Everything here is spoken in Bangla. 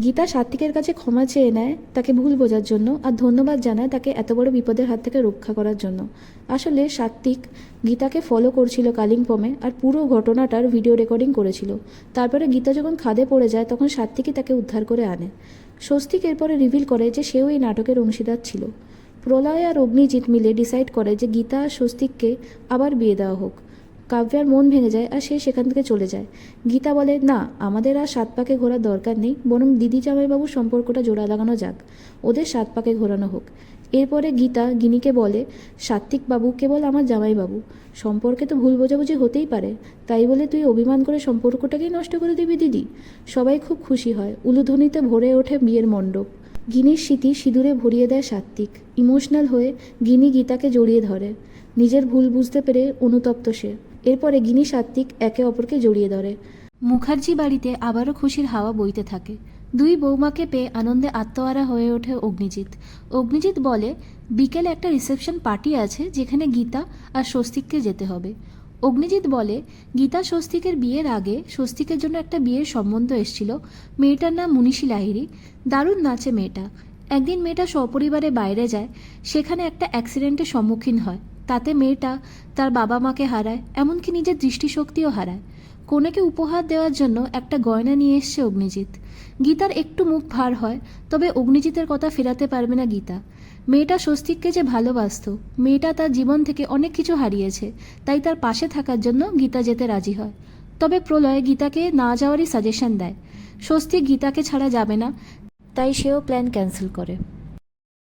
গীতা সাত্বিকের কাছে ক্ষমা চেয়ে নেয় তাকে ভুল বোঝার জন্য আর ধন্যবাদ জানায় তাকে এত বড় বিপদের হাত থেকে রক্ষা করার জন্য। আসলে সাত্বিক গীতাকে ফলো করছিল কালিম্পমে আর পুরো ঘটনাটার ভিডিও রেকর্ডিং করেছিল। তারপরে গীতা যখন খাদে পড়ে যায় তখন সাত্বিকই তাকে উদ্ধার করে আনে। স্বস্তিক এরপরে রিভিল করে যে সেও এই নাটকের অংশীদার ছিল। প্রলয় আর অগ্নিজিৎ মিলে ডিসাইড করে যে গীতা আর স্বস্তিককে আবার বিয়ে দেওয়া হোক। কাব্যার মন ভেঙে যায় আর সে সেখান থেকে চলে যায়। গীতা বলে, না, আমাদের আর সাত পাকে ঘোরার দরকার নেই, বরং দিদি জামাইবাবুর সম্পর্কটা জোড়া লাগানো যাক। ওদের সাত পাকে ঘোরানো হোক। এরপরে গীতা গিনিকে বলে, সাত্বিক বাবু কেবল আমার জামাইবাবু। সম্পর্কে তো ভুল বোঝাবুঝি হতেই পারে। তাই বলে তুই অভিমান করে সম্পর্কটাকেই নষ্ট করে দিবি দিদি? সবাই খুব খুশি হয়। উলুধ্বনিতে ভরে ওঠে বিয়ের মণ্ডপ। গিনির স্মৃতি সিঁদুরে ভরিয়ে দেয় সাত্বিক। ইমোশনাল হয়ে গিনি গীতাকে জড়িয়ে ধরে। নিজের ভুল বুঝতে পেরে অনুতপ্ত সে। এরপরে গিনি সাত্বিক একে অপরকে জড়িয়ে ধরে। মুখার্জি বাড়িতে আবারও খুশির হাওয়া বইতে থাকে। দুই বৌমাকে পেয়ে আনন্দে আত্মহারা হয়ে ওঠে অগ্নিজিৎ। অগ্নিজিৎ বলে, বিকেলে একটা রিসেপশন পার্টি আছে যেখানে গীতা আর স্বস্তিককে যেতে হবে। অগ্নিজিৎ বলে, গীতা স্বস্তিকের বিয়ের আগে স্বস্তিকের জন্য একটা বিয়ের সম্বন্ধ এসেছিল। মেয়েটার নাম মুনিশি লাহিরি দারুণ নাচে মেয়েটা। একদিন মেয়েটা সপরিবারে বাইরে যায়, সেখানে একটা অ্যাক্সিডেন্টের সম্মুখীন হয়। তাতে মেয়েটা তার বাবা মাকে হারায়, এমনকি নিজের দৃষ্টিশক্তিও হারায়। কনেকে উপহার দেওয়ার জন্য একটা গয়না নিয়ে এসছে অগ্নিজিৎ। গীতার একটু মুখ ভার হয়, তবে অগ্নিজিতের কথা ফেরাতে পারবে না গীতা। মেয়েটা স্বস্তিককে যে ভালোবাসত, মেয়েটা তার জীবন থেকে অনেক কিছু হারিয়েছে, তাই তার পাশে থাকার জন্য গীতা যেতে রাজি হয়। তবে প্রলয় গীতাকে না যাওয়ারই সাজেশন দেয়। স্বস্তিক গীতাকে ছাড়া যাবে না, তাই সেও প্ল্যান ক্যান্সেল করে।